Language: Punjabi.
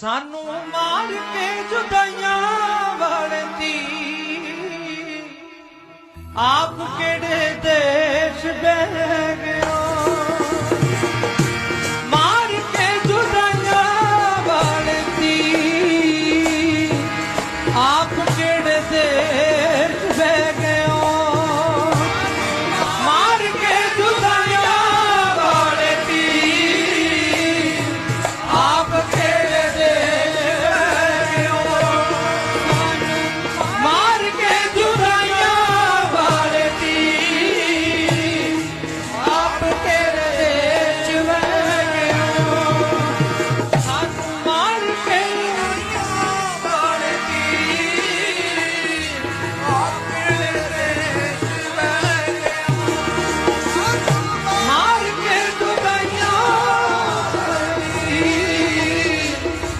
ਸਾਨੂੰ ਮਾਰ ਕੇ ਜੁਦਾਈਆਂ ਵੜਦੀ ਆਪ ਕਿਹੜੇ Okay.